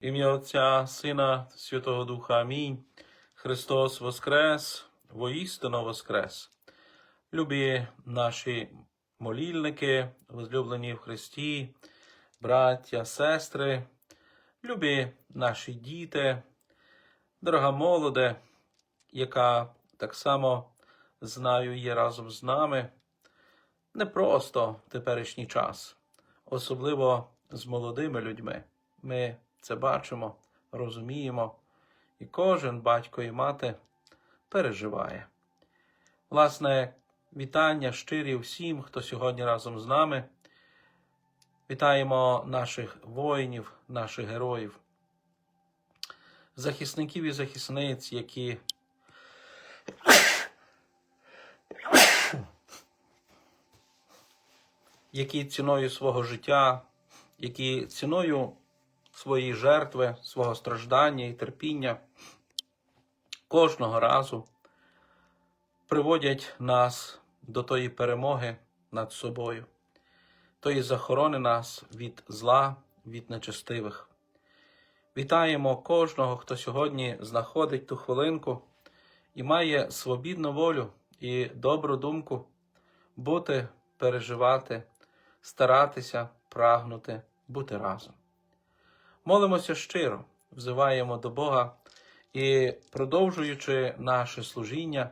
Ім'я Отця, Сина, Святого Духа. Амінь. Христос Воскрес, воістину Воскрес. Любі наші молільники, возлюблені в Христі, браття, сестри, любі наші діти, дорога молоде, яка так само знаю є разом з нами. Не просто теперішній час, особливо з молодими людьми. Ми це бачимо, розуміємо, і кожен батько і мати переживає. Власне, вітання щирі всім, хто сьогодні разом з нами. Вітаємо наших воїнів, наших героїв, захисників і захисниць, які які ціною свого життя, які ціною своєї жертви, свого страждання і терпіння кожного разу приводять нас до тої перемоги над собою, тої захорони нас від зла, від нечестивих. Вітаємо кожного, хто сьогодні знаходить ту хвилинку і має свобідну волю і добру думку бути, переживати, старатися, прагнути, бути разом. Молимося щиро, взиваємо до Бога і, продовжуючи наше служіння,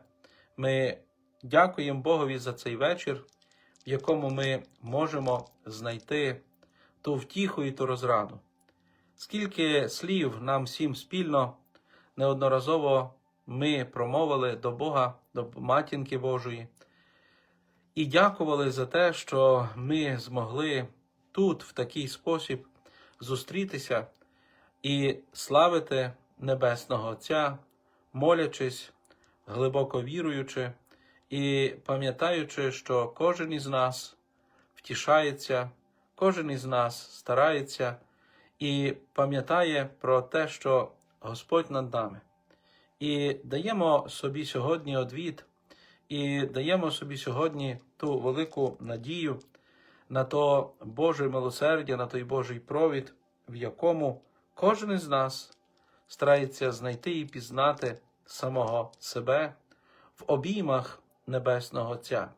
ми дякуємо Богові за цей вечір, в якому ми можемо знайти ту втіху і ту розраду. Скільки слів нам всім спільно неодноразово ми промовили до Бога, до матінки Божої, і дякували за те, що ми змогли тут в такий спосіб зустрітися і славити Небесного Отця, молячись, глибоко віруючи і пам'ятаючи, що кожен із нас втішається, кожен із нас старається і пам'ятає про те, що Господь над нами. І даємо собі сьогодні одвід, і даємо собі сьогодні ту велику надію на то Боже милосердя, на той Божий провід, в якому кожен із нас старається знайти і пізнати самого себе в обіймах Небесного Отця.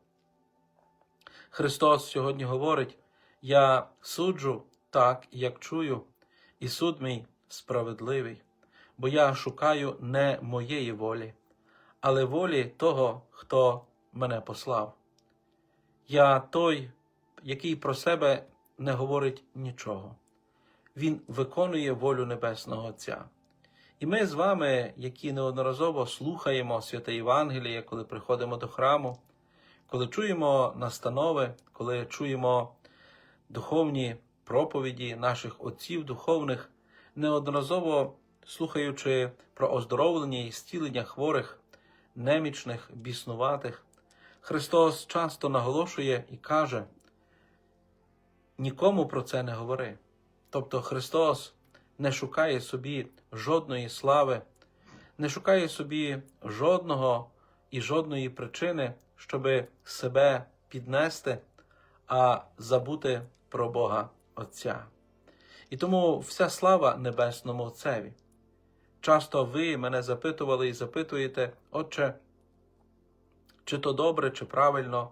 Христос сьогодні говорить: Я суджу так, як чую, і суд мій справедливий, бо я шукаю не моєї волі, але волі того, хто мене послав. Я той, який про себе не говорить нічого. Він виконує волю Небесного Отця. І ми з вами, які неодноразово слухаємо святе Євангеліє, коли приходимо до храму, коли чуємо настанови, коли чуємо духовні проповіді наших отців духовних, неодноразово слухаючи про оздоровлення і зцілення хворих, немічних, біснуватих, Христос часто наголошує і каже: нікому про це не говори. Тобто Христос не шукає собі жодної слави, не шукає собі жодного і жодної причини, щоби себе піднести, а забути про Бога Отця. І тому вся слава Небесному Отцеві. Часто ви мене запитували і запитуєте, Отче, чи то добре, чи правильно,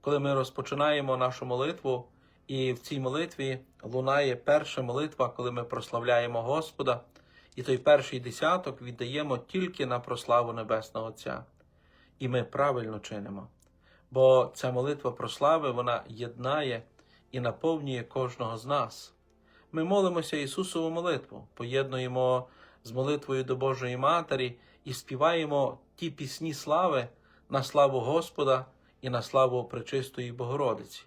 коли ми розпочинаємо нашу молитву, і в цій молитві лунає перша молитва, коли ми прославляємо Господа, і той перший десяток віддаємо тільки на прославу Небесного Отця. І ми правильно чинимо. Бо ця молитва прослави, вона єднає і наповнює кожного з нас. Ми молимося Ісусову молитву, поєднуємо з молитвою до Божої Матері і співаємо ті пісні слави на славу Господа і на славу Пречистої Богородиці.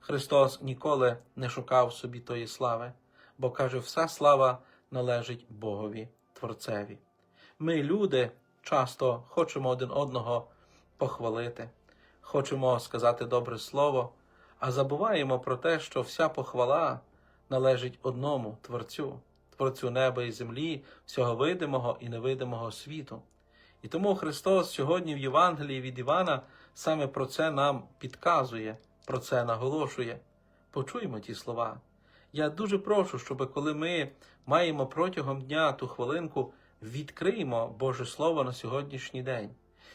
Христос ніколи не шукав собі тої слави, бо каже, вся слава належить Богові, Творцеві. Ми, люди, часто хочемо один одного похвалити, хочемо сказати добре слово, а забуваємо про те, що вся похвала належить одному Творцю, Творцю неба і землі, всього видимого і невидимого світу. І тому Христос сьогодні в Євангелії від Івана саме про це нам підказує, про це наголошує. Почуймо ті слова. Я дуже прошу, щоб коли ми маємо протягом дня ту хвилинку, відкриємо Боже Слово на сьогоднішній день.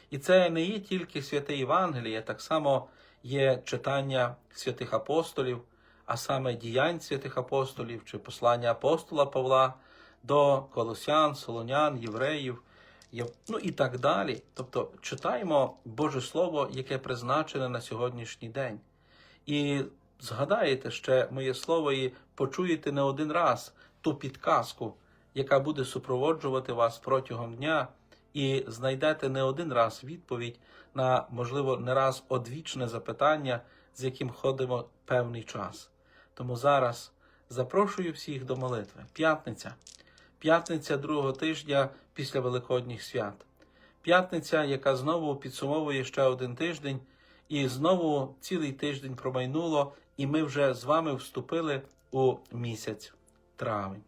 І це не є тільки святе Євангеліє, так само є читання святих апостолів, а саме діянь святих апостолів чи послання апостола Павла до колосян, солонян, євреїв, ну і так далі. Тобто читаємо Боже Слово, яке призначене на сьогоднішній день. І згадаєте ще моє слово і почуєте не один раз ту підказку, яка буде супроводжувати вас протягом дня, і знайдете не один раз відповідь на, можливо, не раз одвічне запитання, з яким ходимо певний час. Тому зараз запрошую всіх до молитви. П'ятниця. П'ятниця другого тижня після Великодніх свят. П'ятниця, яка знову підсумовує ще один тиждень, і знову цілий тиждень промайнуло, і ми вже з вами вступили у місяць травень.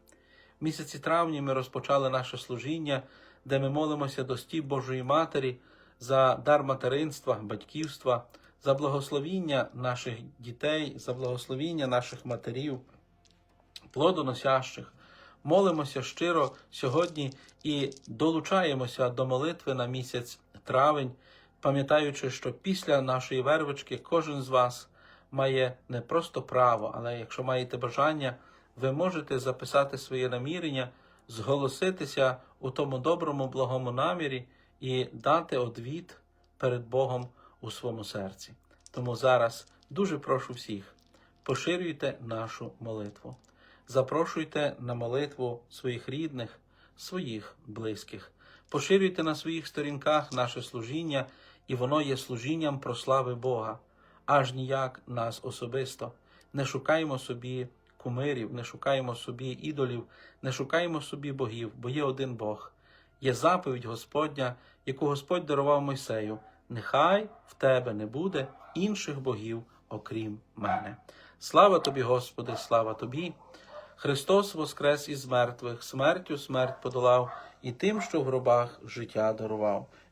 В місяці травні ми розпочали наше служіння, де ми молимося до стіп Божої Матері за дар материнства, батьківства, за благословіння наших дітей, за благословіння наших матерів, плодоносящих. Молимося щиро сьогодні і долучаємося до молитви на місяць травень, пам'ятаючи, що після нашої вервички кожен з вас має не просто право, але якщо маєте бажання, ви можете записати своє намірення, зголоситися у тому доброму, благому намірі і дати одвід перед Богом у своєму серці. Тому зараз дуже прошу всіх, поширюйте нашу молитву. Запрошуйте на молитву своїх рідних, своїх близьких. Поширюйте на своїх сторінках наше служіння, і воно є служінням про слави Бога, аж ніяк нас особисто. Не шукаємо собі кумирів, не шукаємо собі ідолів, не шукаємо собі богів, бо є один Бог. Є заповідь Господня, яку Господь дарував Мойсею. Нехай в тебе не буде інших богів, окрім мене. Слава тобі, Господи, слава тобі! Христос воскрес із мертвих, смертю смерть подолав, і тим, що в гробах життя дарував.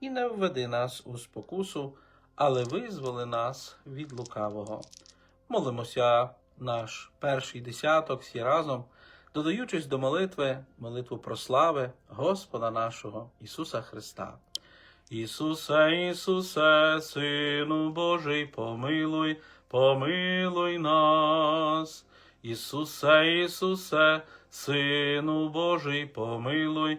і не введи нас у спокусу, але визволи нас від лукавого. Молимося наш перший десяток всі разом, додаючись до молитви, молитву про слави Господа нашого Ісуса Христа. Ісусе, Ісусе, Сину Божий, помилуй, помилуй нас. Ісусе, Ісусе, Сину Божий, помилуй,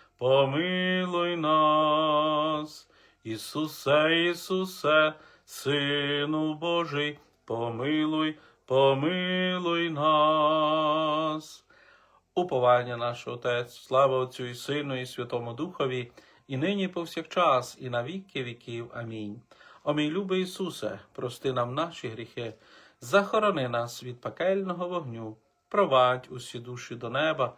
помилуй нас. Ісусе, Ісусе, Сину Божий, помилуй, помилуй нас. Уповання наш Отець, слава Отцю і Сину, і Святому Духові, і нині повсякчас, і на віки віків. Амінь. О мій любий Ісусе, прости нам наші гріхи, захорони нас від пекельного вогню, провадь усі душі до неба,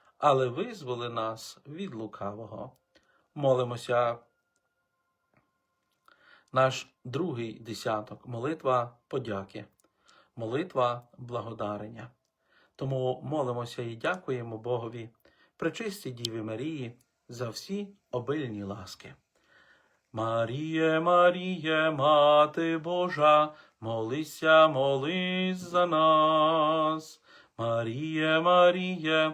але визволи нас від лукавого. Молимося наш другий десяток молитва подяки, молитва благодарення. Тому молимося і дякуємо Богові, пречистій Діві Марії, за всі обильні ласки. Маріє, Маріє, Мати Божа, молися, молись за нас. Маріє, Маріє,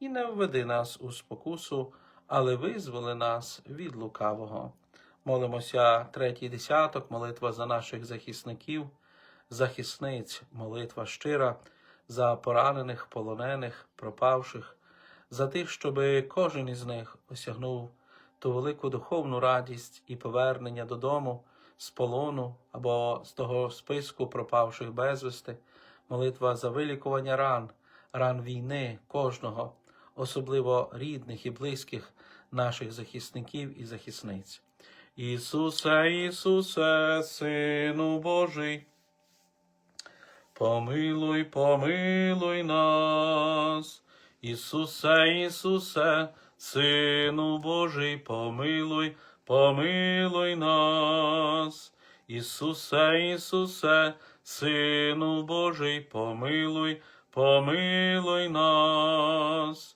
і не введи нас у спокусу, але визволи нас від лукавого. Молимося третій десяток, молитва за наших захисників, захисниць, молитва щира, за поранених, полонених, пропавших, за тих, щоб кожен із них осягнув ту велику духовну радість і повернення додому з полону або з того списку пропавших безвісти, молитва за вилікування ран, ран війни кожного, особливо рідних і близьких наших захисників і захисниць. Ісусе, Ісусе, Сину Божий, помилуй, помилуй нас. Ісусе, Ісусе, Сину Божий, помилуй, помилуй нас. Ісусе, Ісусе, Сину Божий, помилуй, помилуй нас.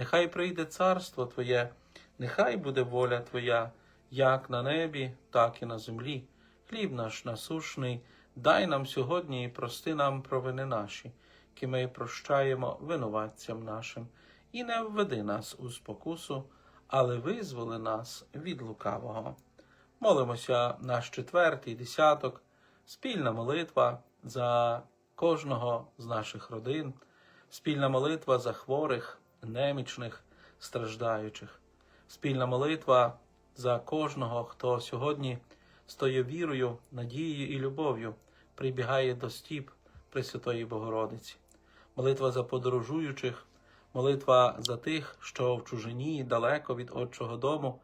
нехай прийде царство Твоє, нехай буде воля Твоя, як на небі, так і на землі. Хліб наш насушний, дай нам сьогодні і прости нам провини наші, які ми прощаємо винуватцям нашим, і не введи нас у спокусу, але визволи нас від лукавого. Молимося наш четвертий десяток, спільна молитва за кожного з наших родин, спільна молитва за хворих, немічних, страждаючих, спільна молитва за кожного, хто сьогодні з тою вірою, надією і любов'ю прибігає до стіп Пресвятої Богородиці, молитва за подорожуючих, молитва за тих, що в чужині далеко від Отчого дому,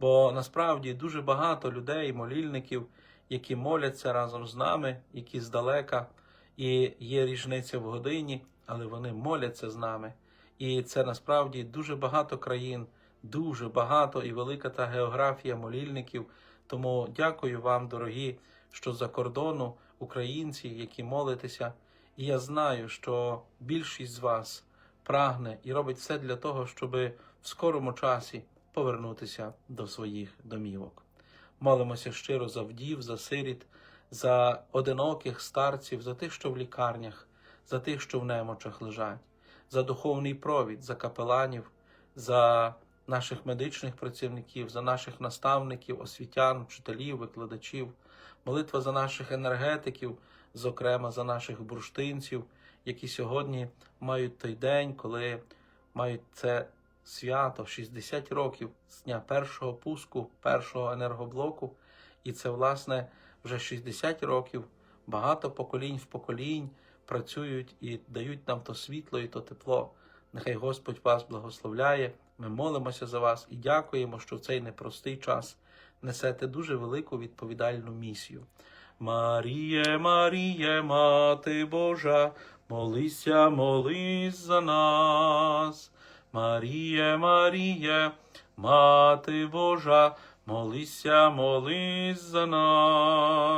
бо насправді дуже багато людей, молільників, які моляться разом з нами, які здалека, і є різниця в годині, але вони моляться з нами. І це насправді дуже багато країн, дуже багато і велика та географія молільників. Тому дякую вам, дорогі, що за кордону українці, які молитеся. І я знаю, що більшість з вас прагне і робить все для того, щоб в скорому часі повернутися до своїх домівок. Молимося щиро за вдів, за сиріт, за одиноких старців, за тих, що в лікарнях, за тих, що в немочах лежать, за духовний провід, за капеланів, за наших медичних працівників, за наших наставників, освітян, вчителів, викладачів, молитва за наших енергетиків, зокрема за наших бурштинців, які сьогодні мають той день, коли мають це свято. 60 років з дня першого пуску, першого енергоблоку. І це, власне, вже 60 років, багато поколінь в поколінь працюють і дають нам то світло і то тепло. Нехай Господь вас благословляє. Ми молимося за вас і дякуємо, що в цей непростий час несете дуже велику відповідальну місію. Маріє, Маріє, Мати Божа, молися, молись за нас. Маріє, Маріє, Мати Божа, молися, молись за нас.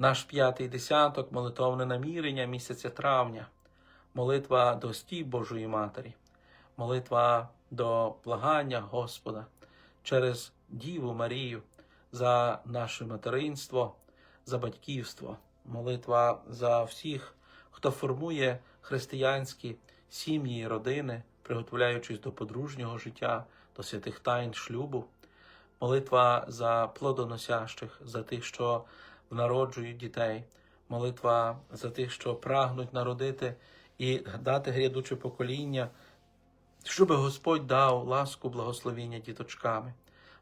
Наш п'ятий десяток, молитовне намірення місяця травня, молитва до стій Божої Матері, молитва до благання Господа через Діву Марію за наше материнство, за батьківство, молитва за всіх, хто формує християнські сім'ї і родини, приготовляючись до подружнього життя, до святих тайн шлюбу, молитва за плодоносящих, за тих, що народжують дітей, молитва за тих, що прагнуть народити і дати грядуче покоління, щоб Господь дав ласку благословіння діточками,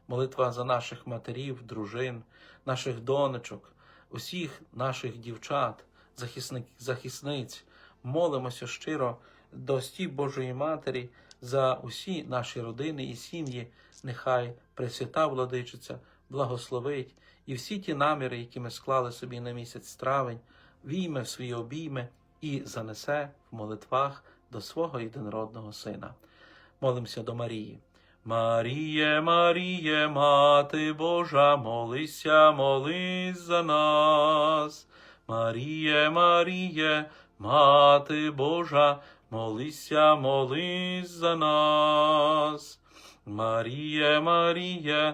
молитва за наших матерів, дружин, наших донечок, усіх наших дівчат, захисник, захисниць. Молимося щиро до стіп Божої Матері за усі наші родини і сім'ї. Нехай Пресвята Владичиця благословить і всі ті наміри, які ми склали собі на місяць травень, війме в свої обійми і занесе в молитвах до свого єдинородного Сина. Молимося до Марії. Маріє, Маріє, Мати Божа, молися, молись за нас. Маріє, Маріє, Мати Божа, молися, молись за нас. Маріє, Маріє,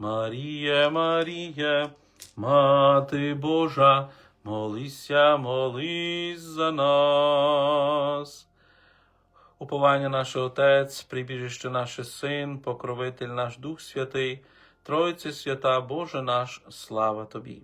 Маріє, Маріє, Мати Божа, молися, молись за нас. Уповання наш Отець, прибіжище наше Син, покровитель наш Дух Святий, Тройце свята, Боже наш, слава Тобі.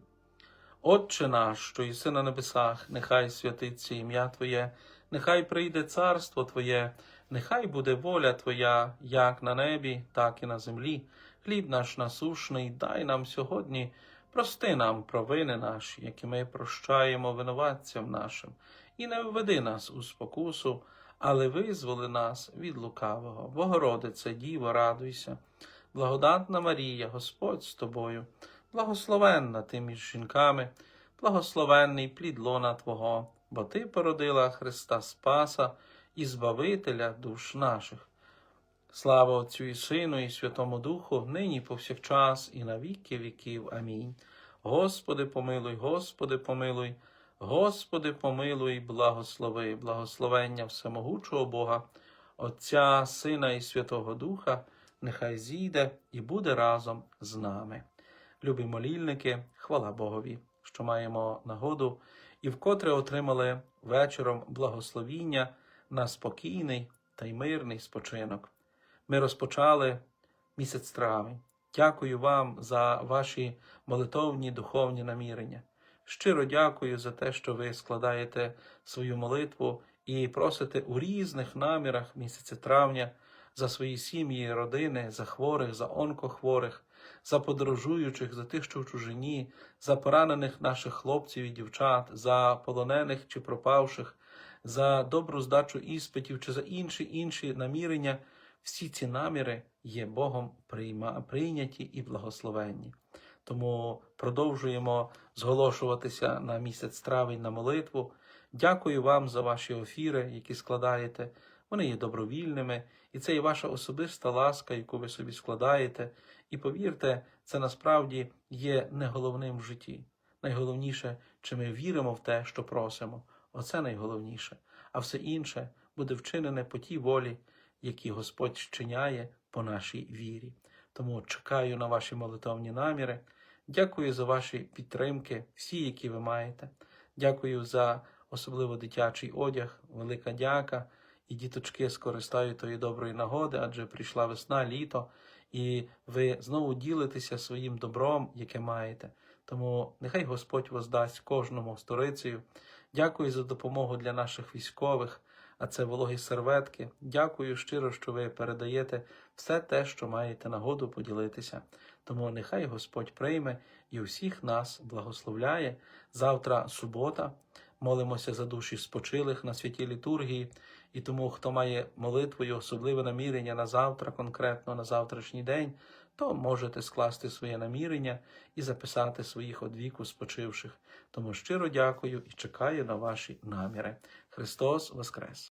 Отче наш, що єси на небесах, нехай святиться ім'я Твоє, нехай прийде царство Твоє, нехай буде воля Твоя, як на небі, так і на землі. Хліб наш насушний, дай нам сьогодні, прости нам провини наші, які ми прощаємо винуватцям нашим, і не введи нас у спокусу, але визволи нас від лукавого. Богородице, Діво, радуйся, благодатна Марія, Господь з тобою, благословенна ти між жінками, благословенний плід лона Твого, бо Ти породила Христа Спаса і Збавителя душ наших. Слава Отцю і Сину, і Святому Духу, нині повсякчас, і на віки віків. Амінь. Господи, помилуй, Господи, помилуй, Господи, помилуй, благослови, благословення всемогучого Бога, Отця, Сина і Святого Духа, нехай зійде і буде разом з нами. Любі молільники, хвала Богові, що маємо нагоду і вкотре отримали вечором благословіння на спокійний та й мирний спочинок. Ми розпочали місяць травень. Дякую вам за ваші молитовні духовні намірення. Щиро дякую за те, що ви складаєте свою молитву і просите у різних намірах місяця травня за свої сім'ї, родини, за хворих, за онкохворих, за подорожуючих, за тих, що в чужині, за поранених наших хлопців і дівчат, за полонених чи пропавших, за добру здачу іспитів чи за інші інші намірення. Всі ці наміри є Богом прийняті і благословенні. Тому продовжуємо зголошуватися на місяць травень на молитву. Дякую вам за ваші офіри, які складаєте. Вони є добровільними, і це є ваша особиста ласка, яку ви собі складаєте. І повірте, це насправді є не головним в житті. Найголовніше, чи ми віримо в те, що просимо. Оце найголовніше. А все інше буде вчинене по тій волі, які Господь вчиняє по нашій вірі. Тому чекаю на ваші молитовні наміри. Дякую за ваші підтримки, всі, які ви маєте. Дякую за особливо дитячий одяг, велика дяка. І діточки скористають тої доброї нагоди, адже прийшла весна, літо, і ви знову ділитеся своїм добром, яке маєте. Тому нехай Господь воздасть кожному сторицею. Дякую за допомогу для наших військових а це вологі серветки. Дякую щиро, що ви передаєте все те, що маєте нагоду поділитися. Тому нехай Господь прийме і усіх нас благословляє. Завтра субота. Молимося за душі спочилих на святій літургії, і тому, хто має молитвою особливе намірення на завтра, конкретно на завтрашній день, то можете скласти своє намірення і записати своїх одвіку спочивших. Тому щиро дякую і чекаю на ваші наміри. Христос Воскрес!